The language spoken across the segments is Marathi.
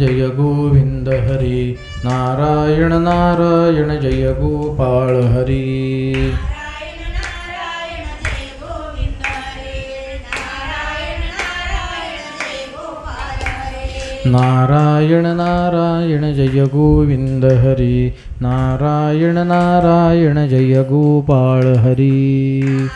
जय गोविंद हरी। नारायण नारायण जय गोपाळ हरी। नारायण नारायण जय गोविंद हरी। नारायण नारायण जय गोपाळ हरी।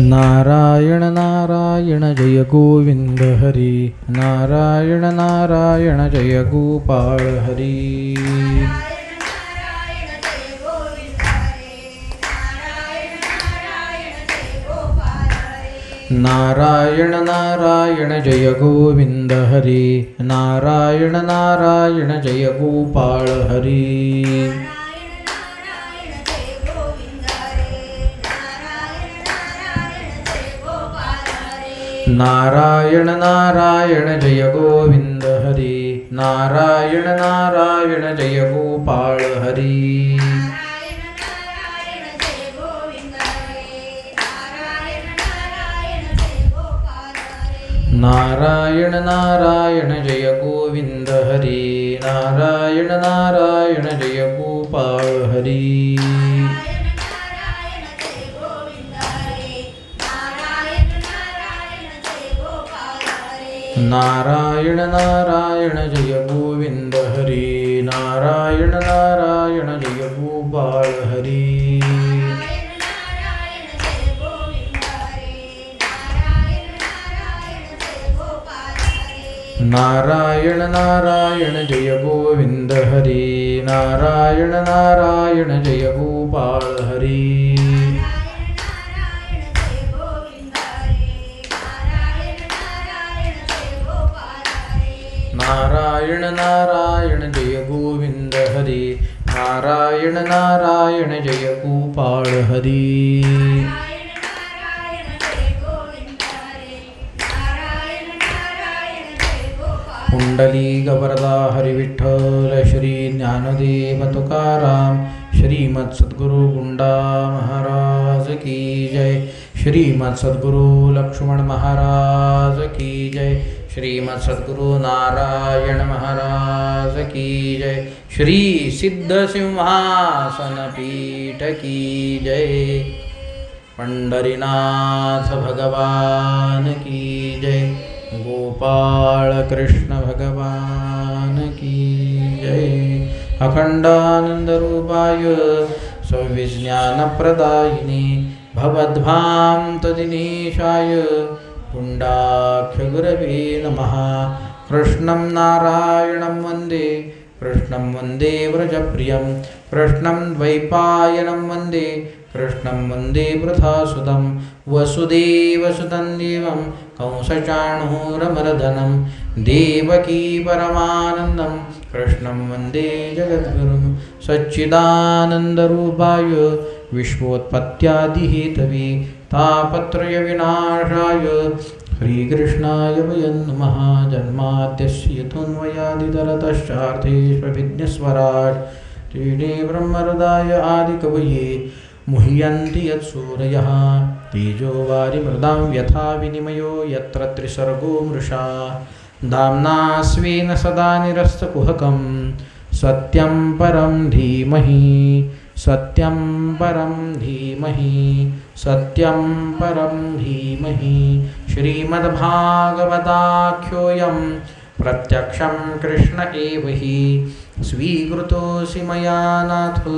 नारायण नारायण जय गोविंद हरी नारायण नारायण जय गोपाळ हरी नारायण नारायण जय गोविंद हरी नारायण नारायण जय गोपाळ हरी नारायण नारायण जय गोविंद हरी नारायण नारायण जय गोपाळ हरी नारायण नारायण जय गोविंद हरी नारायण नारायण जय गोपाळ हरी नारायण नारायण जय गोविंद हरी नारायण नारायण जय गोपाळ हरी नारायण नारायण जय गोविंद हरी नारायण नारायण जय गोपाळ हरी नारायण नारायण जय गोविंद हरी। नारायण नारायण जय गोपाळ हरी। कुंडली गवरदा हरिविठ्ठल श्री ज्ञानदेव तुकाराम श्रीमत् सद्गुरु गुंडा महाराज की जय। श्रीमत् सद्गुरु लक्ष्मण महाराज की जय। श्रीमत्सद्गुरुनारायण महाराज की जय। श्री सिद्ध सिंहासन पीठ की जय। पंढरीनाथ भगवान की जय। गोपाळ कृष्ण भगवान की जय। अखंडानंदरूपाय सविज्ञानप्रदायिने भवद्भान्तदिनेशाय पुण्डाख्यगुरवे नमः। कृष्णं नारायणं वन्दे। कृष्णं वन्दे व्रजप्रियं कृष्णं द्वैपायनं वन्दे। कृष्णं वन्दे वृथासुतं वसुदेवसुतं देवं। कंसचाणूरमर्दनं। देवकी परमानन्दं कृष्णं वन्दे जगद्गुरुं। सच्चिदानन्दरूपाय। विश्वोत्पत्त्यादिहेतवे। तापत्रयविनाशाय श्रीकृष्णाय वयं नमः। जन्माद्यस्य यथोन्वयादितरतश्चार्थेष्वभिज्ञस्वराट् तेने ब्रह्मरदाय आदिकवये मुह्यन्ति यत्सूरयः तेजो वारिमृदां यथा विनिमयो यत्र त्रिसर्गो मृषा। दाम्ना स्वेन सदा निरस्तकुहकं सत्यं परं धीमहि। सत्यं परं धीमहि। सत्यं परं धीमहि श्रीमद्भागवताख्योऽयं प्रत्यक्षं कृष्ण एव हि। स्वीकृतोऽसि मया नाथ,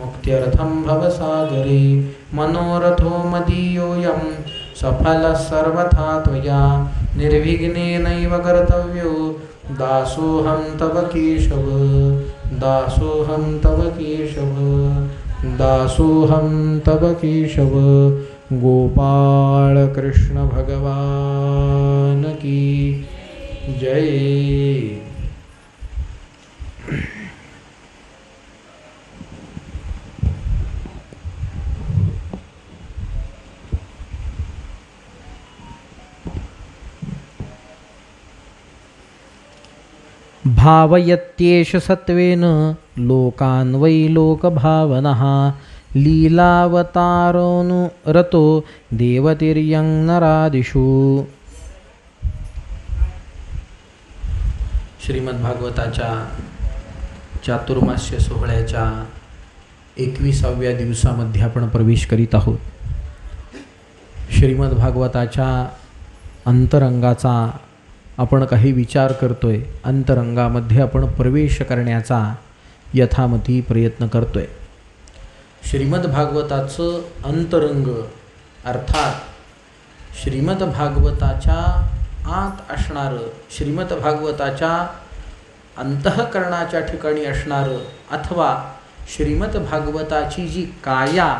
मुक्त्यर्थं भवसागरे मनोरथो मदीयोऽयं, सफलः सर्वथा त्वया। निर्विघ्नेनैव कर्तव्यो, दासोऽहं तव केशव, दासोऽहं तव केशव। दासोऽहं तव केशव गोपाळ कृष्ण भगवान की जय। भावयत्येष सत्वेन लोकान् वै लोकभावनः। लीलावतारोनुरतो देवतिर्यं नरादिषु श्रीमद्भागवताच्या चातुर्मास्य सोहळ्याच्या एकविसाव्या दिवसामध्ये आपण प्रवेश करीत आहोत. श्रीमद्भागवताच्या अंतरंगाचा आपण काही विचार करतोय. अंतरंगामध्ये आपण प्रवेश करण्याचा यथामती प्रयत्न करतोय. श्रीमद्भागवताचं अंतरंग अर्थात श्रीमद्भागवताच्या आत असणारं श्रीमद्भागवताच्या अंतःकरणाच्या ठिकाणी असणारं अथवा श्रीमद्भागवताची जी काया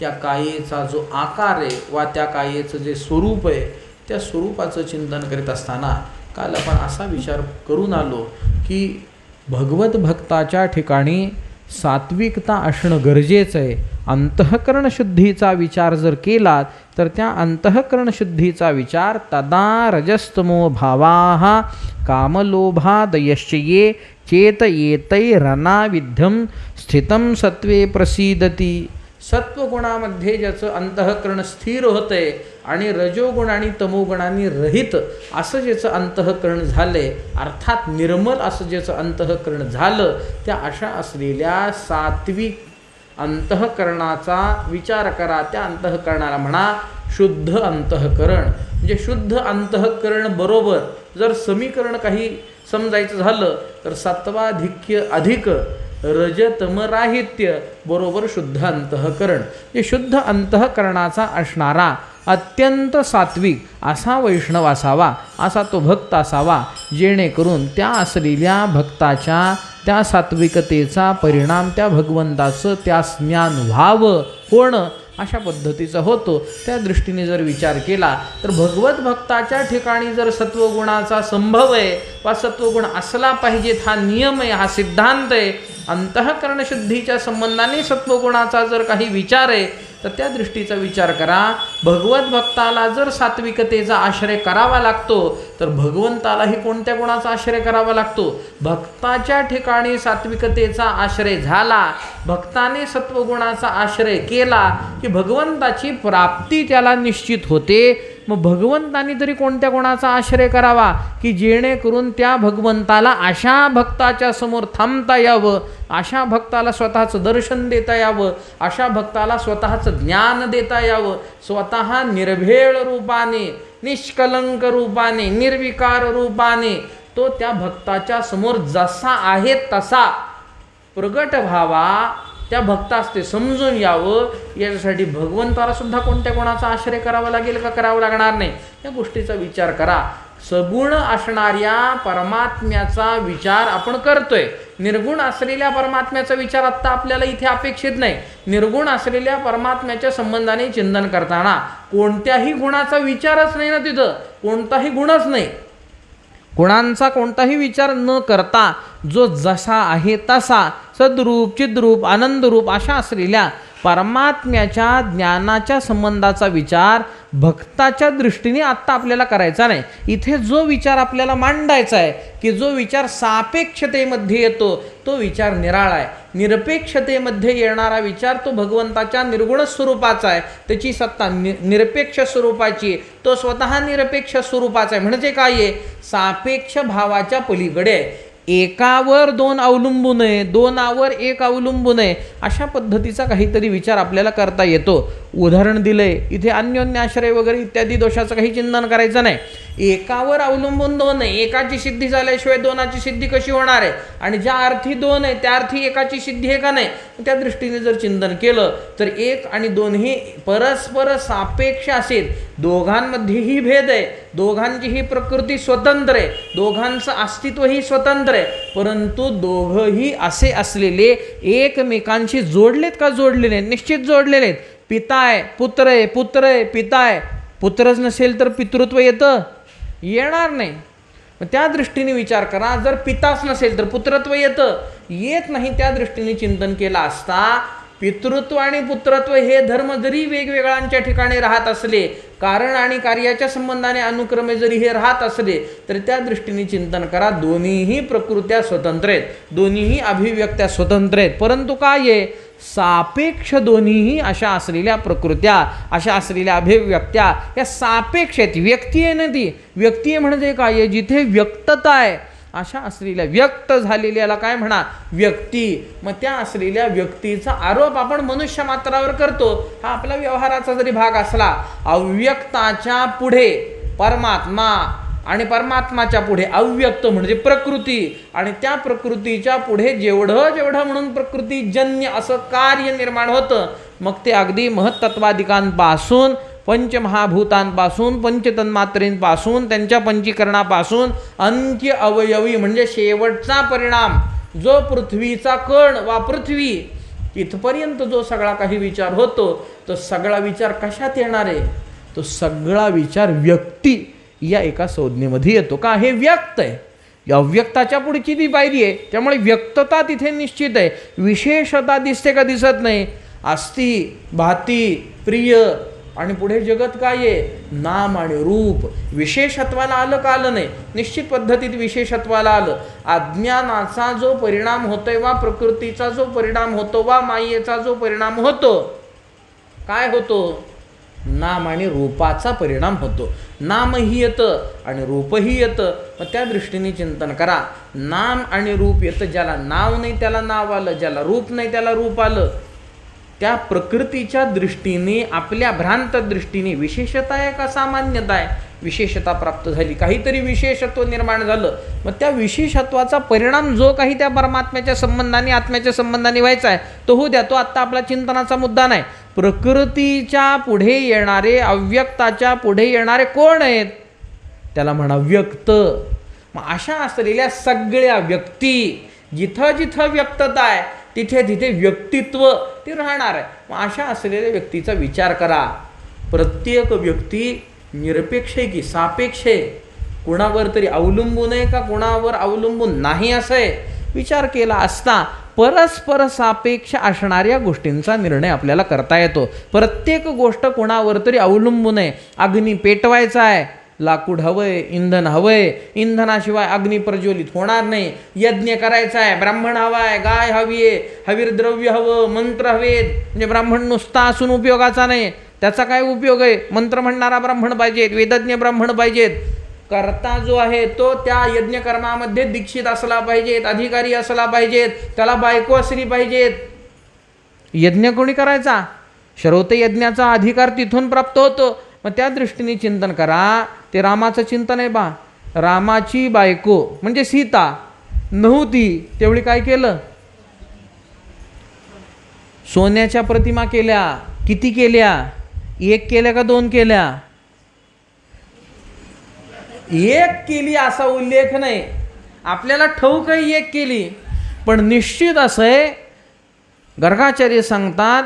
त्या कायेचा जो आकार आहे वा त्या कायेचं जे स्वरूप आहे त्या स्वरूपाचं चिंतन करीत असताना काल आपण असा विचार करून आलो की भगवत भक्ताच्या ठिकाणी सात्विकता असणं गरजेचं आहे. अंतःकरण शुद्धीचा विचार जर केला तर त्या अंतःकरण शुद्धीचा विचार तदा रजस्तमो भावा कामलोभादयश्च ये चेत येतैरनाविध्यम स्थितं सत्वे प्रसीदती. सत्वगुणामध्ये ज्याचं अंतःकरण स्थिर होतं आहे आणि रजोगुण आणि तमोगुणांनी रहित असं ज्याचं अंतःकरण झालंय अर्थात निर्मल असं ज्याचं अंतःकरण झालं त्या अशा असलेल्या सात्विक अंतःकरणाचा विचार करा. त्या अंतःकरणाला म्हणा शुद्ध अंतःकरण. म्हणजे शुद्ध अंतःकरण बरोबर. जर समीकरण काही समजायचं झालं तर सत्वाधिक्य अधिक रजतमराहित्य बरोबर शुद्ध अंतःकरण. हे शुद्ध अंतःकरणाचा असणारा अत्यंत सात्विक असा वैष्णव असावा असा तो भक्त असावा जेणेकरून त्या असलेल्या भक्ताच्या त्या सात्विकतेचा परिणाम त्या भगवंताचं त्या ज्ञान व्हावं होणं अशा पद्धतीचा होतो. त्या दृष्टीने जर विचार केला तर भगवत भक्ताच्या ठिकाणी जर सत्वगुणाचा संभव आहे वा सत्वगुण असला पाहिजेत हा नियम आहे हा सिद्धांत आहे अंतःकरणशुद्धीच्या संबंधाने सत्वगुणाचा जर काही विचार आहे तर त्या दृष्टीचा विचार करा. भगवत भक्ताला जर सात्विकतेचा आश्रय करावा लागतो तर भगवंतालाही कोणत्या गुणाचा आश्रय करावा लागतो? भक्ताच्या ठिकाणी सात्विकतेचा आश्रय झाला भक्ताने सत्वगुणाचा आश्रय केला की भगवंताची प्राप्ती त्याला निश्चित होते. मग भगवंतानी तरी कोणत्या कोणाचा आश्रय करावा? की जेणेकरून त्या भगवंताला अशा भक्ताच्या समोर थांबता यावं अशा भक्ताला स्वतःचं दर्शन देता यावं अशा भक्ताला स्वतःचं ज्ञान देता यावं स्वतः निर्भेळ रूपाने निष्कलंक रूपाने निर्विकार रूपाने तो त्या भक्ताच्या समोर जसा आहे तसा प्रगट व्हावा त्या भक्तास ते समजून यावं. याच्यासाठी भगवंताला सुद्धा कोणत्या कोणाचा आश्रय करावा लागेल का करावा लागणार नाही? या गोष्टीचा विचार करा. सगुण असणाऱ्या परमात्म्याचा विचार आपण करतोय. निर्गुण असलेल्या परमात्म्याचा विचार आत्ता आपल्याला इथे अपेक्षित नाही. निर्गुण असलेल्या परमात्म्याच्या संबंधाने चिंतन करताना कोणत्याही गुणाचा विचारच नाही ना तिथं. कोणताही गुणच नाही. गुणांचा कोणताही विचार न करता जो जसा आहे तसा सद्रूप चिद्रूप आनंदरूप अशा असलेल्या परमात्म्याच्या ज्ञानाच्या संबंधाचा विचार भक्ताच्या दृष्टीने आत्ता आपल्याला करायचा नाही. इथे जो विचार आपल्याला मांडायचा आहे की जो विचार सापेक्षतेमध्ये येतो तो विचार निराळा आहे. निरपेक्षतेमध्ये येणारा विचार तो भगवंताच्या निर्गुण स्वरूपाचा आहे. त्याची सत्ता नि निरपेक्ष स्वरूपाची आहे. तो स्वतः निरपेक्ष स्वरूपाचा आहे. म्हणजे काय आहे? सापेक्ष भावाच्या पलीकडे आहे. एकावर दोन अवलंबून आहे दोनावर एक अवलंबून आहे अशा पद्धतीचा काहीतरी विचार आपल्याला करता येतो. उदाहरण दिलंय. इथे अन्योन्य आश्रय वगैरे इत्यादी दोषाचं काही चिंतन करायचं नाही. एकावर अवलंबून दोन आहे. एकाची सिद्धी झाल्याशिवाय दोनाची सिद्धी कशी होणार आहे? आणि ज्या अर्थी दोन आहे त्या अर्थी एकाची सिद्धी आहे का नाही? त्या दृष्टीने जर चिंतन केलं तर एक आणि दोन्ही परस्पर सापेक्ष असेल. दोघांमध्येही भेद आहे. दोघांची ही प्रकृती स्वतंत्र आहे. दोघांचं अस्तित्वही स्वतंत्र आहे. परंतु दोघंही असे असलेले एकमेकांशी जोडलेत का जोडलेले आहेत निश्चित जोडलेले आहेत पिता आहे पुत्र आहे पुत्र आहे पिता आहे पुत्रच नसेल तर पितृत्व येतं. येणार नाही. मग त्या दृष्टीने विचार करा. जर पिताच नसेल तर पुत्रत्व येतं. येत नाही त्या दृष्टीने चिंतन केलं असता पितृत्व आणि पुत्रत्व हे धर्म जरी वेगवेगळ्यांच्या ठिकाणी राहत असले कारण आणि कार्याच्या संबंधाने अनुक्रमे जरी हे राहत असले तरी त्या दृष्टीने चिंतन करा. दोन्हीही प्रकृत्या स्वतंत्र आहेत. दोन्हीही अभिव्यक्त्या स्वतंत्र आहेत. परंतु काय आहे? सापेक्ष दोन्हीही अशा असलेल्या प्रकृत्या अशा असलेल्या अभिव्यक्त्या या सापेक्ष आहेत. व्यक्ती आहे ना ती. व्यक्ती आहे म्हणजे काय आहे? जिथे व्यक्तता आहे अशा असलेल्या व्यक्त झालेल्याला काय म्हणा व्यक्ती. मग त्या असलेल्या व्यक्तीचा आरोप आपण मनुष्य मात्रावर करतो. हा आपला व्यवहाराचा जरी भाग असला अव्यक्ताच्या पुढे परमात्मा आणि परमात्माच्या पुढे अव्यक्त म्हणजे प्रकृती. आणि त्या प्रकृतीच्या पुढे जेवढं जेवढं म्हणून प्रकृतीजन्य असं कार्य निर्माण होतं मग ते अगदी महत्त्वाधिकांपासून पंचमहाभूतांपासून पंचतन्मात्रेंपासून त्यांच्या पंचीकरणापासून अंत्य अवयवी म्हणजे शेवटचा परिणाम जो पृथ्वीचा कण वा पृथ्वी इथपर्यंत जो सगळा काही विचार होतो तो सगळा विचार कशात येणार आहे? तो सगळा विचार व्यक्ती या एका संज्ञेमध्ये येतो. का? हे व्यक्त आहे. या अव्यक्ताच्या पुढची ती पायरी आहे त्यामुळे व्यक्तता तिथे निश्चित आहे. विशेषता दिसते का दिसत नाही? अस्ति भाती प्रिय आणि पुढे जगत काय आहे? नाम आणि रूप. विशेषत्वाला आलं का आलं नाही? निश्चित पद्धतीत विशेषत्वाला आलं. अज्ञानाचा जो परिणाम होतोय वा प्रकृतीचा जो परिणाम होतो वा मायेचा जो परिणाम होतो काय होतो? नाम आणि रूपाचा परिणाम होतो. नामही येतं आणि रूपही येतं. मग त्या दृष्टीने चिंतन करा. नाम आणि रूप येतं ज्याला नाव नाही त्याला नाव आलं ज्याला रूप नाही त्याला रूप आलं. त्या प्रकृतीच्या दृष्टीने आपल्या भ्रांत दृष्टीने विशेषता आहे का सामान्यता आहे. विशेषता प्राप्त झाली. काहीतरी विशेषत्व निर्माण झालं. मग त्या विशेषत्वाचा परिणाम जो काही त्या परमात्म्याच्या संबंधाने आत्म्याच्या संबंधाने व्हायचा आहे तो होऊ द्या. तो आत्ता आपला चिंतनाचा मुद्दा नाही. प्रकृतीच्या पुढे येणारे अव्यक्ताच्या पुढे येणारे कोण आहेत? त्याला म्हणा व्यक्त. मग अशा असलेल्या सगळ्या व्यक्ती जिथं जिथं व्यक्तता आहे तिथे तिथे व्यक्तित्व ते राहणार आहे. मग अशा असलेल्या व्यक्तीचा विचार करा. प्रत्येक व्यक्ती निरपेक्ष आहे की सापेक्ष आहे? कुणावर तरी अवलंबून आहे का? कुणावर अवलंबून नाही असं आहे? विचार केला असता परस्पर सापेक्ष असणाऱ्या गोष्टींचा निर्णय आपल्याला करता येतो. प्रत्येक गोष्ट कोणावर तरी अवलंबून आहे. अग्नी पेटवायचा आहे. लाकूड हवंय इंधन हवंय. इंधनाशिवाय अग्नी प्रज्वलित होणार नाही. यज्ञ करायचा आहे ब्राह्मण हवा आहे गाय हवी आहे हवीर द्रव्य हवं मंत्र हवेत. म्हणजे ब्राह्मण नुसता असून उपयोगाचा नाही. त्याचा काय उपयोग आहे? मंत्र म्हणणारा ब्राह्मण पाहिजेत वेदज्ञ ब्राह्मण पाहिजेत. करता जो आहे तो त्या यज्ञकर्मामध्ये दीक्षित असला पाहिजेत अधिकारी असला पाहिजेत त्याला बायको असली पाहिजेत. यज्ञ कोणी करायचा? श्रोत यज्ञाचा अधिकार तिथून प्राप्त होतो. मग त्या दृष्टीने चिंतन करा. ते रामाचं चिंतन आहे बा. रामाची बायको म्हणजे सीता नव्हती तेवढी काय केलं? सोन्याच्या प्रतिमा केल्या. किती केल्या? एक केल्या का दोन केल्या? एक केली असा उल्लेख नाही. आपल्याला ठाऊक एक केली. पण निश्चित असं आहे गर्गाचार्य सांगतात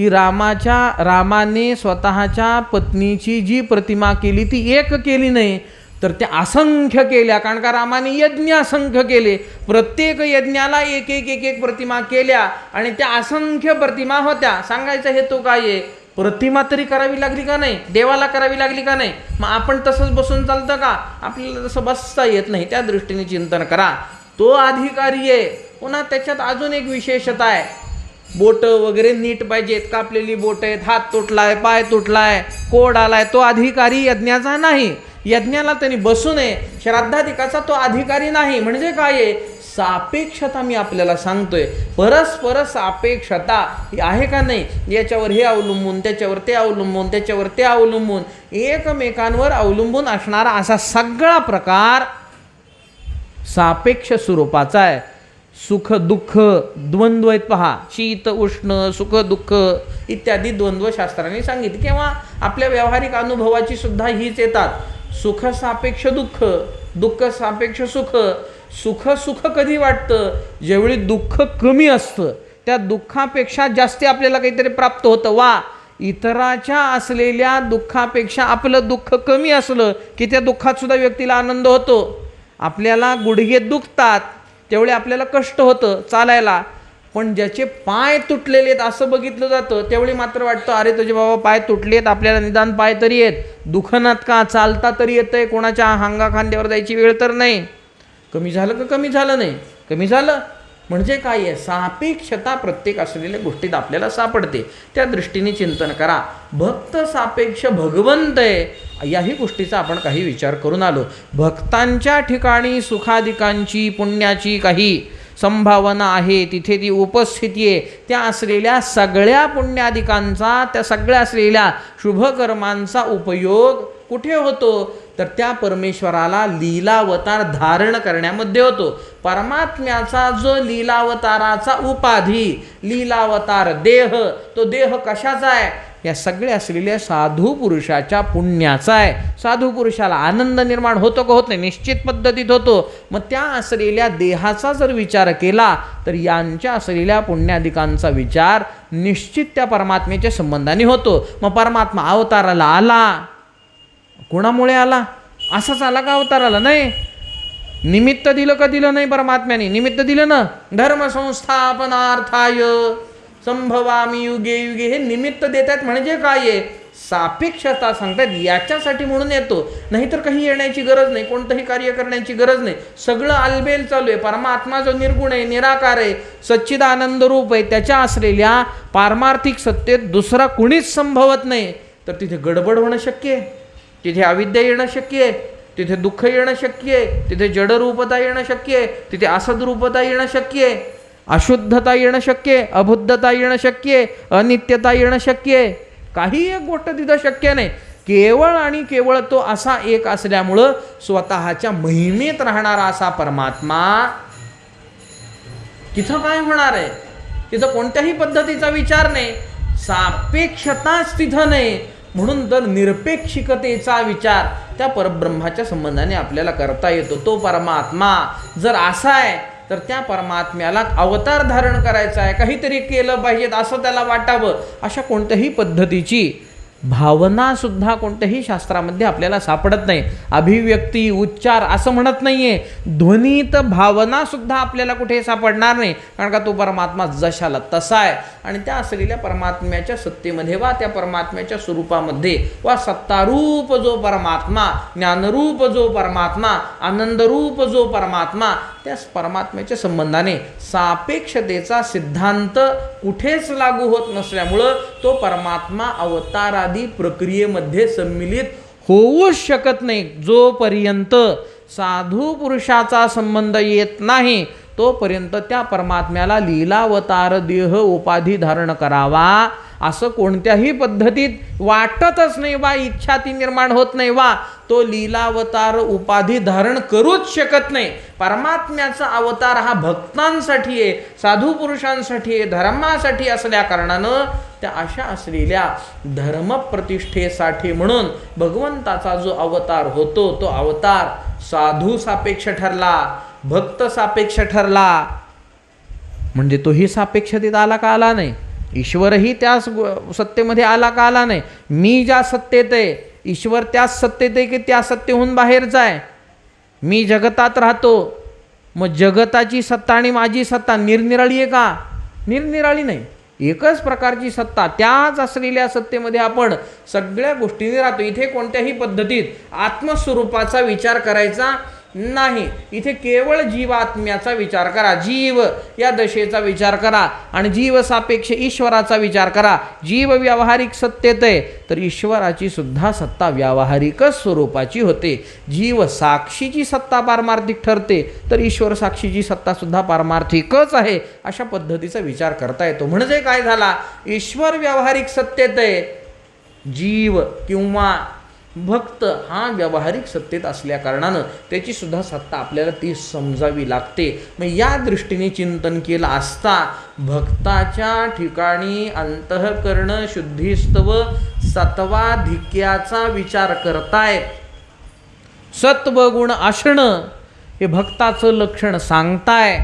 की रामाच्या रामाने स्वतःच्या पत्नीची जी प्रतिमा केली ती एक केली नाही तर त्या असंख्य केल्या. कारण का रामाने यज्ञ असंख्य केले. प्रत्येक यज्ञाला एक एक एक एक प्रतिमा केल्या आणि त्या असंख्य प्रतिमा होत्या. सांगायचा हेतू काय आहे? प्रतिमा तरी करावी लागली का नाही? देवाला करावी लागली का नाही? मग आपण तसंच बसून चालतं का? आपल्याला तसं बसता येत नाही त्या दृष्टीने चिंतन करा. तो अधिकारी आहे. पुन्हा त्याच्यात अजून एक विशेषता आहे. बोट वगैरे नीट पाहिजेत कापलेली बोट आहेत हात तुटलाय पाय तुटलाय कोड आलाय तो अधिकारी यज्ञाचा नाही. यज्ञाला त्यांनी बसू नये. श्राद्धाधिकाचा तो अधिकारी नाही. म्हणजे काय आहे? सापेक्षता मी आपल्याला सांगतोय. परस्पर सापेक्षता आहे का नाही? याच्यावर हे अवलंबून त्याच्यावर ते अवलंबून त्याच्यावर ते अवलंबून एकमेकांवर अवलंबून असणारा असा सगळा प्रकार सापेक्ष स्वरूपाचा आहे. सुख दुःख द्वंद्व आहेत पहा. शीत उष्ण सुख दुःख इत्यादी द्वंद्व शास्त्राने सांगितले. किंवा आपल्या व्यावहारिक अनुभवाची सुद्धा हीच येतात. सुख सापेक्ष दुःख दुःख सापेक्ष सुख. सुख सुख कधी वाटतं? ज्यावेळी दुःख कमी असतं त्या दुःखापेक्षा जास्ती आपल्याला काहीतरी प्राप्त होतं. वा! इतराच्या असलेल्या दुःखापेक्षा आपलं दुःख कमी असलं की त्या दुःखात सुद्धा व्यक्तीला आनंद होतो. आपल्याला गुडघे दुखतात. त्यावेळी आपल्याला कष्ट होतं चालायला. पण ज्याचे पाय तुटलेले आहेत असं बघितलं जातं त्यावेळी मात्र वाटतं अरे तुझे बाबा पाय तुटले आहेत आपल्याला निदान पाय तरी आहेत. दुखनात का चालता तरी येतं आहे कोणाच्या हांगा खांद्यावर जायची वेळ तर नाही. कमी झालं का कमी झालं नाही? कमी झालं? म्हणजे काय आहे? सापेक्षता प्रत्येक असलेल्या गोष्टीत आपल्याला सापडते. त्या दृष्टीने चिंतन करा. भक्त सापेक्ष भगवंत आहे याही गोष्टीचा आपण काही विचार करून आलो. भक्तांच्या ठिकाणी सुखाधिकांची पुण्याची काही संभावना आहे तिथे ती उपस्थिती आहे. त्या असलेल्या सगळ्या पुण्याधिकांचा त्या सगळ्या असलेल्या शुभकर्मांचा उपयोग कुठे होतो? तर त्या परमेश्वराला लीलावतार धारण करण्यामध्ये होतो. परमात्म्याचा जो लीलावताराचा उपाधी लीलावतार देह तो देह कशाचा आहे? या सगळ्या असलेल्या साधू पुरुषाच्या पुण्याचा आहे. साधू पुरुषाला आनंद निर्माण होतो का होत नाही? निश्चित पद्धतीत होतो. मग त्या असलेल्या देहाचा जर विचार केला तर यांच्या असलेल्या पुण्याधिकांचा विचार निश्चित त्या परमात्म्याच्या संबंधाने होतो. मग परमात्मा अवताराला आला. कोणामुळे आला? असाच आला का अवतार आला नाही. निमित्त दिलं का दिलं नाही परमात्म्याने? निमित्त दिलं ना? धर्मसंस्थापनार्थाय संभवामी युगे युगे. हे निमित्त देतात म्हणजे काय आहे? सापेक्षता सांगतात याच्यासाठी म्हणून येतो. नाहीतर काही येण्याची गरज नाही. कोणतंही कार्य करण्याची गरज नाही. सगळं आलबेल चालू आहे. परमात्मा जो निर्गुण आहे निराकार आहे सच्चिदानंद रूप आहे त्याच्या असलेल्या पारमार्थिक सत्तेत दुसरा कुणीच संभवत नाही. तर तिथे गडबड होणं शक्य आहे. तिथे अविद्या येणं शक्य आहे तिथे दुःख येणं शक्य आहे तिथे जडरूपता येणं शक्य आहे तिथे असदरूपता येणं शक्य आहे अशुद्धता येणं शक्य आहे अबुद्धता येणं शक्य आहे अनित्यता येणं शक्य आहे. काही एक गोष्ट तिथं शक्य नाही. केवळ आणि केवळ तो असा एक असल्यामुळं स्वतःच्या महिमेत राहणारा असा परमात्मा तिथं काय होणार आहे? तिथं कोणत्याही पद्धतीचा विचार नाही. सापेक्षताच तिथं नाही. म्हणून तर निरपेक्षिकतेचा विचार त्या परब्रह्माच्या संबंधाने आपल्याला करता येतो. तो परमात्मा जर असा आहे तर त्या परमात्म्याला अवतार धारण करायचा आहे. काहीतरी केलं पाहिजेत असं त्याला वाटावं अशा कोणत्याही पद्धतीची भावनासुद्धा कोणत्याही शास्त्रामध्ये आपल्याला सापडत नाही. अभिव्यक्ती उच्चार असं म्हणत नाहीये. ध्वनीत भावनासुद्धा आपल्याला कुठे सापडणार नाही. कारण का तो परमात्मा जशाला तसा आहे. आणि त्या असलेल्या परमात्म्याच्या सत्तेमध्ये वा त्या परमात्म्याच्या स्वरूपामध्ये वा सत्तारूप जो परमात्मा ज्ञानरूप जो परमात्मा आनंदरूप जो परमात्मा त्या परमात्म्याच्या संबंधाने सापेक्षतेचा सिद्धांत कुठेच लागू होत नसल्यामुळं तो परमात्मा अवतारा अवतारादी प्रक्रियेमध्ये सम्मिलित होऊच शकत नाही. जोपर्यंत साधू पुरुषाचा संबंध येत नाही तोपर्यंत त्या परमात्म्याला लीलावतार देह उपाधी धारण करावा. असं कोणत्याही पद्धतीत वाटतच नाही वा इच्छा ती निर्माण होत नाही वा तो लीलावतार उपाधी धारण करूच शकत नाही. परमात्म्याचा अवतार हा भक्तांसाठी आहे साधू पुरुषांसाठी आहे धर्मासाठी असल्या कारणानं त्या अशा असलेल्या धर्मप्रतिष्ठेसाठी म्हणून भगवंताचा जो अवतार होतो तो अवतार साधू सापेक्ष ठरला. भक्त सापेक्ष ठरला. म्हणजे तोही सापेक्षतेत आला का आला नाही? ईश्वरही त्याच सत्तेमध्ये आला का आला नाही? मी ज्या सत्तेत आहे ईश्वर त्याच सत्तेत आहे की त्या सत्तेहून बाहेरचा आहे मी जगतात राहतो. मग जगताची सत्ता आणि माझी सत्ता निरनिराळी आहे का? निरनिराळी नाही. एकच प्रकारची सत्ता त्याच असलेल्या सत्तेमध्ये आपण सगळ्या गोष्टींनी राहतो. इथे कोणत्याही पद्धतीत आत्मस्वरूपाचा विचार करायचा नाही. इथे केवळ जीवात्म्याचा विचार करा. जीव या दशेचा विचार करा आणि जीव सापेक्ष ईश्वराचा विचार करा. जीव व्यावहारिक सत्तेत आहे तर ईश्वराची सुद्धा सत्ता व्यावहारिकच स्वरूपाची होते. जीव साक्षीची सत्ता पारमार्थिक ठरते तर ईश्वर साक्षीची सत्ता सुद्धा पारमार्थिकच आहे अशा पद्धतीचा विचार करता येतो. म्हणजे काय झाला? ईश्वर व्यावहारिक सत्तेत आहे. जीव किंवा भक्त हा व्यावहारिक सत्तेत असल्या कारणानं त्याची सुद्धा सत्ता आपल्याला ती समजावी लागते. मग या दृष्टीने चिंतन केलं असता भक्ताच्या ठिकाणी अंतःकरण शुद्धिस्तव सत्वाधिक्याचा विचार करताय. सत्व गुण असणं हे भक्ताचं लक्षण सांगताय.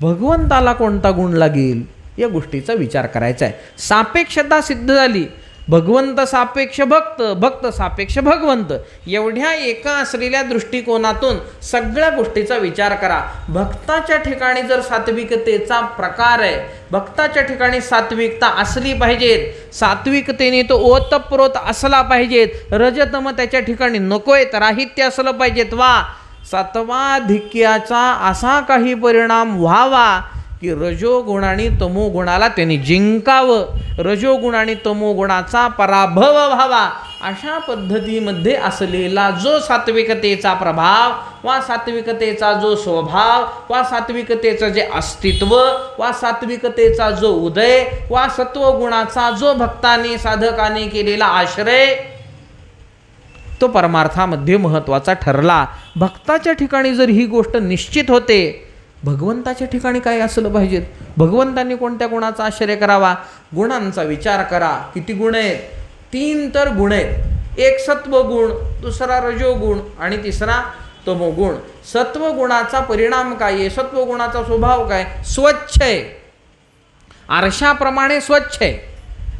भगवंताला कोणता गुण लागेल? या गोष्टीचा विचार करायचा आहे सापेक्षता सिद्ध झाली. भगवंत सापेक्ष भक्त भक्त सापेक्ष भगवंत. एवढ्या एका असलेल्या दृष्टिकोनातून सगळ्या गोष्टीचा विचार करा. भक्ताच्या ठिकाणी जर सात्विकतेचा प्रकार आहे भक्ताच्या ठिकाणी सात्विकता असली पाहिजेत. सात्विकतेने तो ओतप्रोत असला पाहिजेत. रजतम त्याच्या ठिकाणी नकोयत राहित्य असलं पाहिजेत. वा सत्वाधिक्याचा असा काही परिणाम व्हावा की रजोगुणाने तमोगुणाला त्यांनी जिंकावं. रजोगुणाने तमोगुणाचा पराभव व्हावा. अशा पद्धतीमध्ये असलेला जो सात्विकतेचा प्रभाव वा सात्विकतेचा जो स्वभाव वा सात्विकतेचं जे अस्तित्व वा सात्विकतेचा जो उदय वा सत्वगुणाचा जो भक्ताने साधकाने केलेला आश्रय तो परमार्थामध्ये महत्त्वाचा ठरला. भक्ताच्या ठिकाणी जर ही गोष्ट निश्चित होते भगवंताच्या ठिकाणी काय असलं पाहिजेत भगवंतांनी कोणत्या गुणाचा आश्चर्य करावा? गुणांचा विचार करा. किती गुण आहेत? तीन तर गुण आहेत. एक सत्वगुण दुसरा रजोगुण आणि तिसरा तमोगुण. सत्वगुणाचा परिणाम काय आहे? सत्वगुणाचा स्वभाव काय? स्वच्छ आहे. आरशाप्रमाणे स्वच्छ आहे.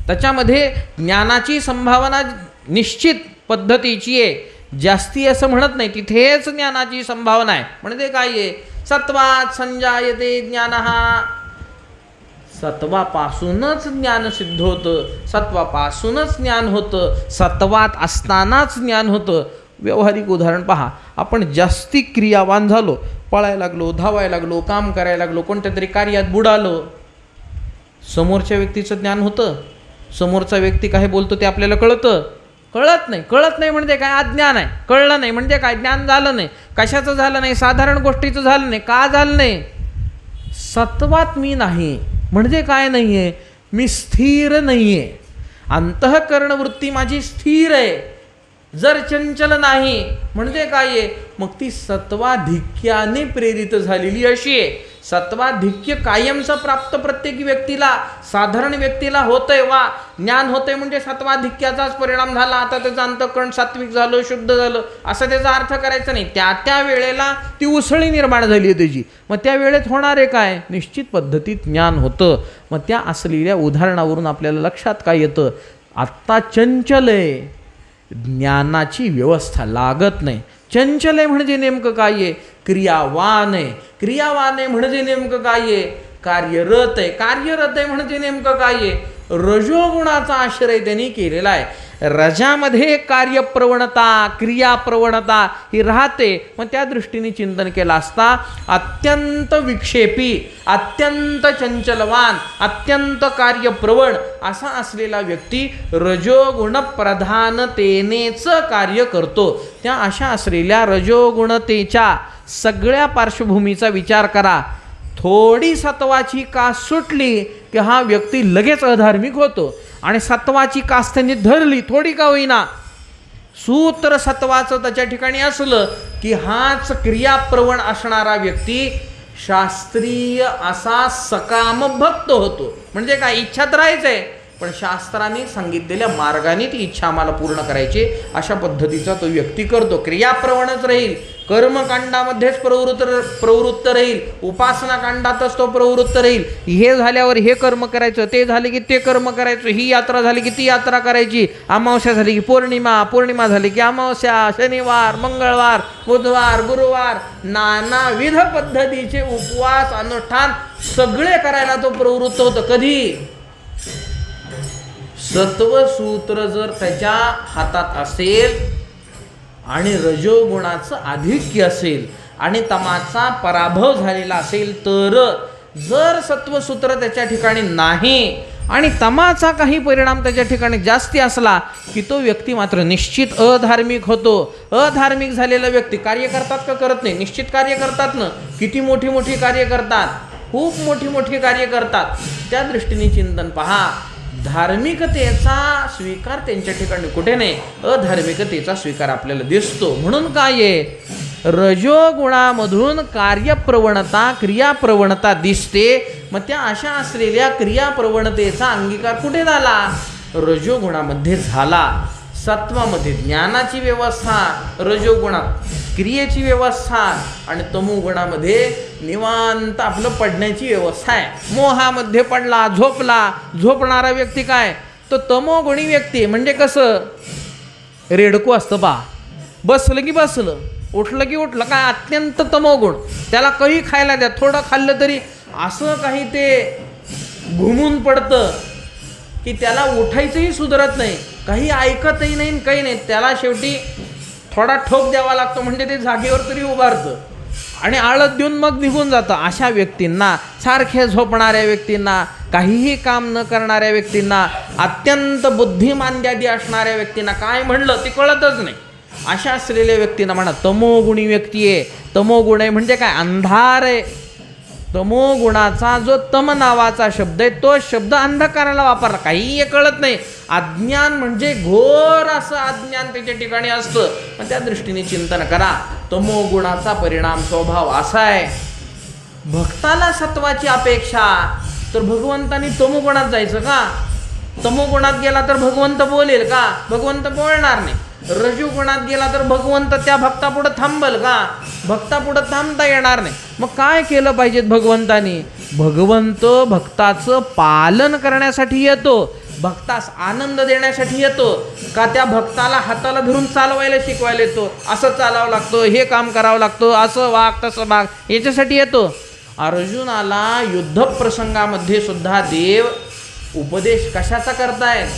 त्याच्यामध्ये ज्ञानाची संभावना निश्चित पद्धतीची आहे. जास्ती असं म्हणत नाही. तिथेच ज्ञानाची संभावना आहे. म्हणजे काय आहे? सत्वात संजायते ज्ञान। सत्वापासूनच ज्ञान सिद्ध होतं सत्वापासूनच ज्ञान होतं सत्वात असतानाच ज्ञान होतं। व्यावहारिक उदाहरण पहा आपण जास्ती क्रियावान झालो पळायला लागलो धावायला लागलो काम करायला लागलो कोणत्या तरी कार्यात बुडालो समोरच्या व्यक्तीचं ज्ञान होतं समोरचा व्यक्ती काय बोलतो ते आपल्याला कळतं कळत नाही. कळत नाही म्हणजे काय अज्ञान आहे. कळलं नाही म्हणजे काय ज्ञान झालं नाही. कशाचं झालं नाही? साधारण गोष्टीचं झालं नाही. का झालं नाही? सत्वात मी नाही. म्हणजे काय नाही आहे मी स्थिर नाही आहे अंतःकरण वृत्ती माझी स्थिर आहे. जर चंचल नाही म्हणजे काय आहे? मग ती सत्वाधिक्याने प्रेरित झालेली अशी आहे. सत्वाधिक्य कायमचं प्राप्त प्रत्येक व्यक्तीला साधारण व्यक्तीला होतंय वा? ज्ञान होतंय म्हणजे सत्वाधिक्याचाच परिणाम झाला. आता त्याचं अंतकरण सात्विक झालं शुद्ध झालं असं त्याचा अर्थ करायचा नाही. त्या त्या वेळेला ती उसळी निर्माण झाली आहे त्याची. मग त्या वेळेत होणार आहे काय? निश्चित पद्धतीत ज्ञान होतं. मग त्या असलेल्या उदाहरणावरून आपल्याला लक्षात काय येतं? आत्ता चंचल आहे. ज्ञानाची व्यवस्था लागत नाही. चंचल आहे म्हणजे नेमकं काय आहे? क्रियावान आहे. क्रियावान आहे म्हणजे नेमकं काय आहे? कार्यरत आहे. कार्यरत आहे म्हणजे नेमकं काय आहे? रजोगुणाचा आश्रय त्यांनी केलेला आहे. रजामध्ये कार्यप्रवणता क्रियाप्रवणता ही राहते. मग त्या दृष्टीने चिंतन केलं असता अत्यंत विक्षेपी अत्यंत चंचलवान अत्यंत कार्यप्रवण असा असलेला व्यक्ती रजोगुण प्रधानतेनेच कार्य करतो. त्या अशा असलेल्या रजोगुणतेच्या सगळ्या पार्श्वभूमीचा विचार करा. थोडी सत्वाची कास सुटली की हा व्यक्ती लगेच अधार्मिक होतो. आणि सत्वाची कास त्यांनी धरली थोडी का होईना. सूत्र सत्वाचं त्याच्या ठिकाणी असलं की हाच क्रियाप्रवण असणारा व्यक्ती शास्त्रीय असा सकाम भक्त होतो. म्हणजे काय? इच्छात आहे पण शास्त्राने सांगितलेल्या मार्गाने ती इच्छा आम्हाला पूर्ण करायची. अशा पद्धतीचा तो व्यक्ती करतो. क्रियाप्रवणच राहील. कर्मकांडामध्येच प्रवृत्त प्रवृत्त राहील. उपासनाकांडातच तो प्रवृत्त राहील. हे झाल्यावर हे कर्म करायचं ते झाले की ते कर्म करायचं ही यात्रा झाली की ती यात्रा करायची. अमावस्या झाली की पौर्णिमा पौर्णिमा झाली की अमावस्या शनिवार मंगळवार बुधवार गुरुवार नानाविध पद्धतीचे उपवास अनुष्ठान सगळे करायला तो प्रवृत्त होतो. कधी? सत्वसूत्र जर त्याच्या हातात असेल आणि रजोगुणाचं आधिक्य असेल आणि तमाचा पराभव झालेला असेल तर जर सत्वसूत्र त्याच्या ठिकाणी नाही आणि तमाचा काही परिणाम त्याच्या ठिकाणी जास्ती असला की तो व्यक्ती मात्र निश्चित अधार्मिक होतो. अधार्मिक झालेला व्यक्ती कार्य करतात का करत नाही? निश्चित कार्य करतात ना? किती मोठी मोठी कार्य करतात? खूप मोठी मोठी कार्य करतात. त्या दृष्टीने चिंतन पहा. धार्मिकतेचा स्वीकार त्यांच्या ठिकाणी कुठे नाही अधार्मिकतेचा स्वीकार आपल्याला दिसतो. म्हणून काय आहे? रजोगुणामधून कार्यप्रवणता क्रियाप्रवणता दिसते. मग त्या अशा असलेल्या क्रियाप्रवणतेचा अंगीकार कुठे झाला? रजोगुणामध्ये झाला. सत्वामध्ये ज्ञानाची व्यवस्था रजोगुणात क्रियेची व्यवस्था आणि तमोगुणामध्ये निवांत आपलं पडण्याची व्यवस्था आहे. मोहामध्ये पडला झोपला. झोपणारा व्यक्ती काय? तो तमोगुणी व्यक्ती म्हणजे कसं? रेडकू असतं बा. बसलं की बसलं. उठलं की उठलं. काय अत्यंत तमोगुण. त्याला काही खायला द्या. थोडं खाल्लं तरी असं काही ते घुमून पडतं की त्याला उठायचंही सुधरत नाही. काही ऐकतही नाही काही नाही. त्याला शेवटी थोडा ठोक द्यावा लागतो. म्हणजे ते जागेवर तरी उभारतं. आणि आळत देऊन मग निघून जातं अशा व्यक्तींना सारखे झोपणाऱ्या व्यक्तींना काहीही काम न करणाऱ्या व्यक्तींना अत्यंत बुद्धिमानद्यादी असणाऱ्या व्यक्तींना काय म्हणलं ते कळतच नाही. अशा असलेल्या व्यक्तींना म्हणा तमोगुणी व्यक्ती आहे. तमोगुण आहे म्हणजे काय? अंधार आहे. तमोगुणाचा जो तम नावाचा शब्द आहे तो शब्द अंधकाराला वापरला. काही हे कळत नाही. अज्ञान म्हणजे घोर असं अज्ञान त्याच्या ठिकाणी असतं. मग त्या दृष्टीने चिंतन करा. तमोगुणाचा परिणाम स्वभाव असा आहे. भक्ताला सत्वाची अपेक्षा. तर भगवंतानी तमोगुणात जायचं का? तमोगुणात गेला तर भगवंत बोलेल का? भगवंत बोलणार नाही. रजोगुणात गेला तर भगवंत त्या भक्तापुढं थांबल का? भक्तापुढं थांबता येणार नाही. मग काय केलं पाहिजेत भगवंतानी? भगवंत भक्ताचं पालन करण्यासाठी येतो. भक्तास आनंद देण्यासाठी येतो. का त्या भक्ताला हाताला धरून चालवायला शिकवायला येतो? असं चालावं लागतं हे काम करावं लागतं असं वाघ तसं वाघ याच्यासाठी येतो. अर्जुनाला युद्ध प्रसंगामध्ये सुद्धा देव उपदेश कशाचा करतायत?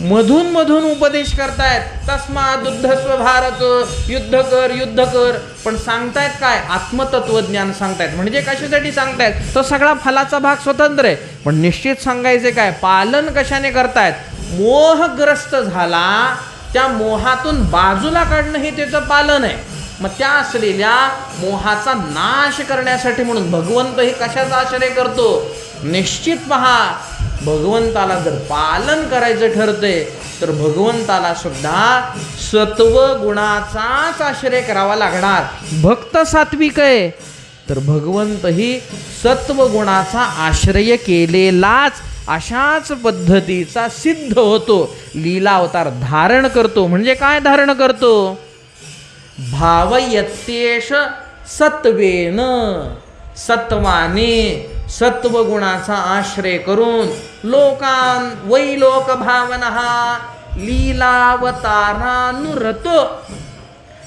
मधून मधून उपदेश करतायत. तस्मा दुद्धस्व भारत युद्ध कर युद्ध कर. पण सांगतायत काय? आत्मतत्वज्ञान सांगतायत. म्हणजे कशासाठी सांगतायत? तो सगळा फलाचा भाग स्वतंत्र आहे. पण निश्चित सांगायचे काय? पालन कशाने करतायत? मोहग्रस्त झाला त्या मोहातून बाजूला काढणं हे त्याचं पालन आहे. मग त्या असलेल्या मोहाचा नाश करण्यासाठी म्हणून भगवंत हे कशाचा आश्रय करतो? निश्चित पहा भगवंताला जर पालन करायचं ठरतंय तर भगवंताला सुद्धा सत्व गुणाचाच आश्रय करावा लागणार. भक्त सात्विक आहे तर भगवंतही सत्व गुणाचा आश्रय केलेलाच अशाच पद्धतीचा सिद्ध होतो. लीला अवतार धारण करतो. म्हणजे काय धारण करतो? भावयत्येश सत्वेन सत्वाने. सत्वगुणाचा आश्रय करून लोकान वैलोक भावना लीलावतारानुरतो.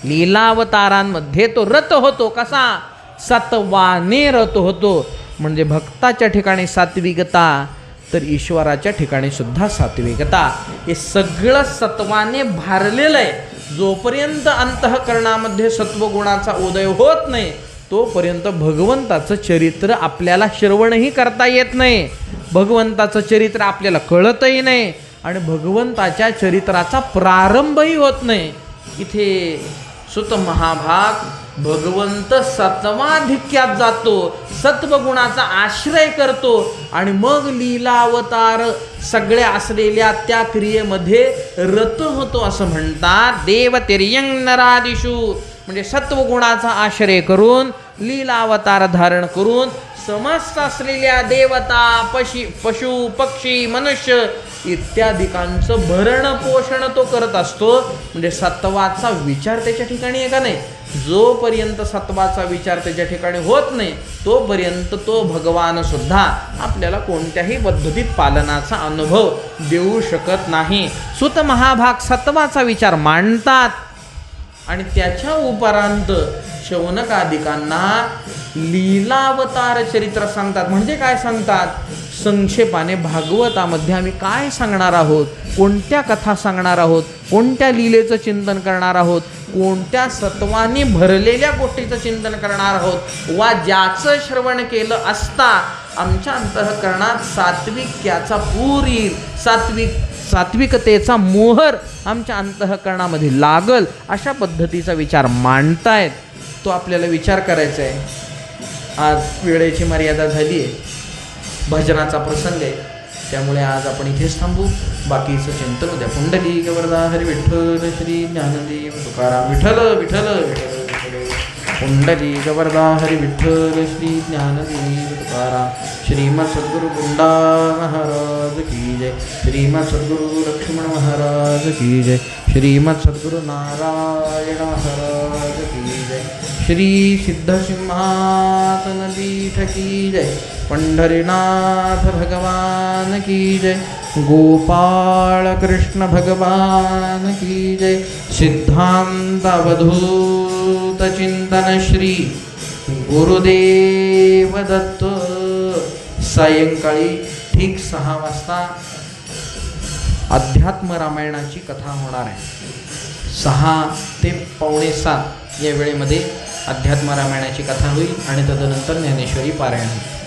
लीलावतारांमध्ये तो रत होतो कसा? सत्वाने रत होतो. म्हणजे भक्ताच्या ठिकाणी सात्विकता तर ईश्वराच्या ठिकाणी सुद्धा सात्विकता. हे सगळं सत्वाने भारलेलं आहे. जोपर्यंत अंतःकरणामध्ये सत्वगुणाचा उदय होत नाही तोपर्यंत भगवंताचं चरित्र आपल्याला श्रवणही करता येत नाही. भगवंताचं चरित्र आपल्याला कळतही नाही आणि भगवंताच्या चरित्राचा प्रारंभही होत नाही. इथे सुत महाभाग भगवंत सत्वाधिक्यात जातो सत्वगुणाचा आश्रय करतो आणि मग लीलावतार सगळ्या असलेल्या त्या क्रियेमध्ये रत होतो असं म्हणतात. देव नरादिशू म्हणजे सत्वगुणाचा आश्रय करून लीलावतार धारण करून समस्त असलेल्या देवता पशी पशु पक्षी मनुष्य इत्यादिकांचं भरण पोषण तो करत असतो. म्हणजे सत्वाचा विचार त्याच्या ठिकाणी आहे का नाही? जोपर्यंत सत्वाचा विचार त्याच्या ठिकाणी होत नाही तोपर्यंत तो भगवान सुद्धा आपल्याला कोणत्याही पद्धतीत पालनाचा अनुभव देऊ शकत नाही. सुत महाभाग सत्वाचा विचार मांडतात आणि त्याच्या उपरांत शौनकादिकांना लीलावतार चरित्र सांगतात. म्हणजे काय सांगतात? संक्षेपाने भागवतामध्ये आम्ही काय सांगणार आहोत? कोणत्या कथा सांगणार आहोत? कोणत्या लीलेचं चिंतन करणार आहोत? कोणत्या सत्वाने भरलेल्या गोष्टीचं चिंतन करणार आहोत? वा ज्याचं श्रवण केलं असता आमच्या अंतःकरणात सात्विक्याचा पूर येईल. सात्विक सात्विकतेचा मोहर आमच्या अंतःकरणामध्ये लागल अशा पद्धतीचा विचार मांडतायत. तो आपल्याला विचार करायचा आहे आज वेळेची मर्यादा झाली आहे भजनाचा प्रसंग आहे. त्यामुळे आज आपण इथेच थांबू. बाकीचं चिंतन उद्या पुंडली गवरदा हरी विठ्ठल श्री ज्ञानदेव तुकाराम विठ्ठल विठ्ठल विठ्ठल पुंडली गवरदा हरी विठ्ठल श्री ज्ञानदेव तुकाराम. श्रीमद सद्गुरु गुंडा महाराज की जय. श्रीमद सद्गुरु लक्ष्मण महाराज की जय. श्रीमद सद्गुरु नारायण महाराज की जय. श्री सिद्धसिंहासनपीठ की जय। पंढरीनाथ भगवान की जय। गोपाळ कृष्ण भगवान की जय। सिद्धांत अवधूत चिंतन श्री गुरुदेव दत्त। सायंकाळी ठीक सहा वाजता अध्यात्म रामायणाची कथा होणार आहे. सहा ते पावणे सात या वेळेमध्ये अध्यात्म रामायणाची कथा होईल आणि तदनंतर ज्ञानेश्वरी पारायण होईल.